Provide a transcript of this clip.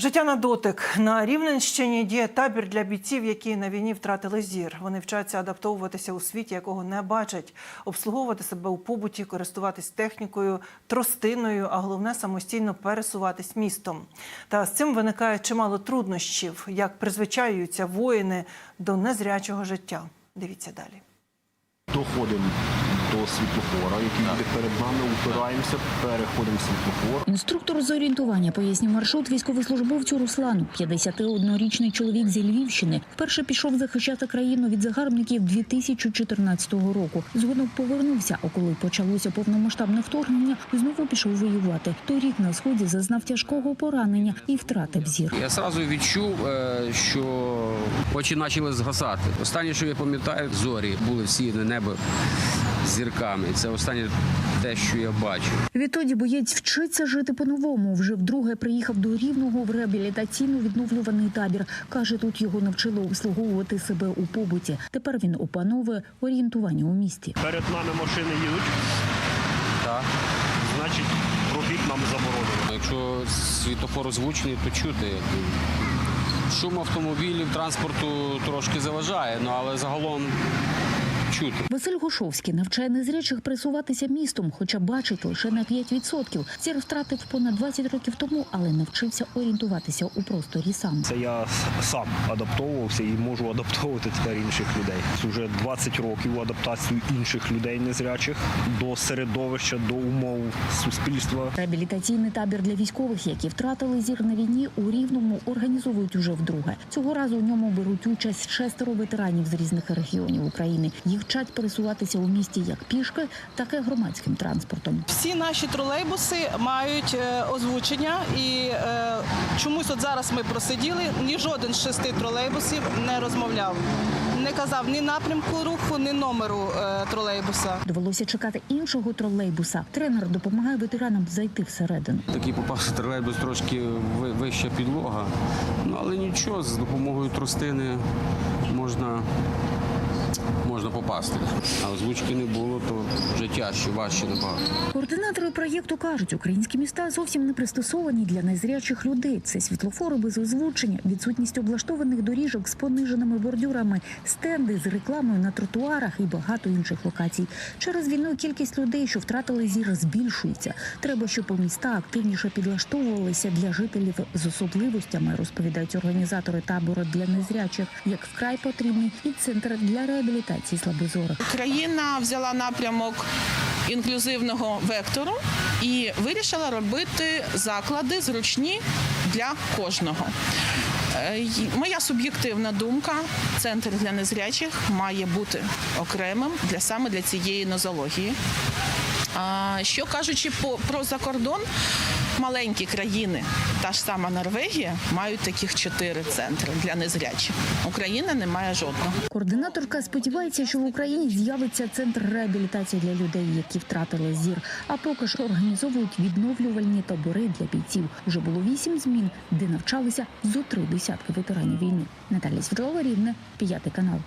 Життя на дотик на Рівненщині діє табір для бійців, які на війні втратили зір. Вони вчаться адаптовуватися у світі, якого не бачать, обслуговувати себе у побуті, користуватись технікою, тростиною, а головне самостійно пересуватись містом. Та з цим виникає чимало труднощів, як призвичаюються воїни до незрячого життя. Дивіться далі. Доходимо до світлофора, який йде перед нами, упираємося, переходимо світлофор. Інструктор з орієнтування пояснює маршрут військовослужбовцю Руслану. 51-річний чоловік зі Львівщини вперше пішов захищати країну від загарбників 2014 року. Згодом повернувся, а коли почалося повномасштабне вторгнення, знову пішов воювати. Торік на сході зазнав тяжкого поранення і втратив зір. Я одразу відчув, е, що очі почали згасати. Останнє, що я пам'ятаю, зорі були всі на небо з зірками. Це останнє те, що я бачу. Відтоді боєць вчиться жити по-новому. Вже вдруге приїхав до Рівного в реабілітаційно-відновлюваний табір. Каже, тут його навчили обслуговувати себе у побуті. Тепер він опановує орієнтування у місті. Перед нами машини їдуть, Так. значить пробіг нам заборонено. Якщо світофор озвучений, то чути. Шум автомобілів, транспорту трошки заважає, ну але загалом чути. Василь Гошовський навчає незрячих пересуватися містом, хоча бачить лише на 5%. Зір втратив понад 20 років тому, але навчився орієнтуватися у просторі сам. Це я сам адаптовувався і можу адаптовувати тепер інших людей. Це вже 20 років адаптацію інших людей незрячих до середовища, до умов суспільства. Реабілітаційний табір для військових, які втратили зір на війні, у Рівному організовують уже вдруге. Цього разу у ньому беруть участь шестеро ветеранів з різних регіонів України. Їх вчать пересуватися у місті як пішки, так і громадським транспортом. Всі наші тролейбуси мають е, озвучення, і е, чомусь от зараз ми просиділи. Ні жоден з шести тролейбусів не розмовляв, не казав ні напрямку руху, ні номеру е, тролейбуса. Довелося чекати іншого тролейбуса. Тренер допомагає ветеранам зайти всередину. Такий попався тролейбус трошки ви- вища підлога. Ну але нічого, з допомогою тростини можна, можна попасти. А озвучки не було, то вже тяжче, важче набагато. Координатори проєкту кажуть, українські міста зовсім не пристосовані для незрячих людей. Це світлофори без озвучення, відсутність облаштованих доріжок з пониженими бордюрами, стенди з рекламою на тротуарах і багато інших локацій. Через війну кількість людей, що втратили зір, збільшується. Треба, щоб у міста активніше підлаштовувалися для жителів з особливостями, розповідають організатори табору для незрячих, як вкрай потрібний і центр для реабілітації слабозорих. Україна взяла напрямок інклюзивного вектору і вирішила робити заклади зручні для кожного. Е, Моя суб'єктивна думка, центр для незрячих має бути окремим для саме для цієї нозології. А що кажучи про закордон, маленькі країни, та ж сама Норвегія, мають таких чотири центри для незрячих. Україна не має жодного. Координаторка сподівається, що в Україні з'явиться центр реабілітації для людей, які втратили зір. А поки ж організовують відновлювальні табори для бійців. Уже було вісім змін, де навчалися зо три десятки ветеранів війни. Наталія Світлова Рівне, п'ятий канал.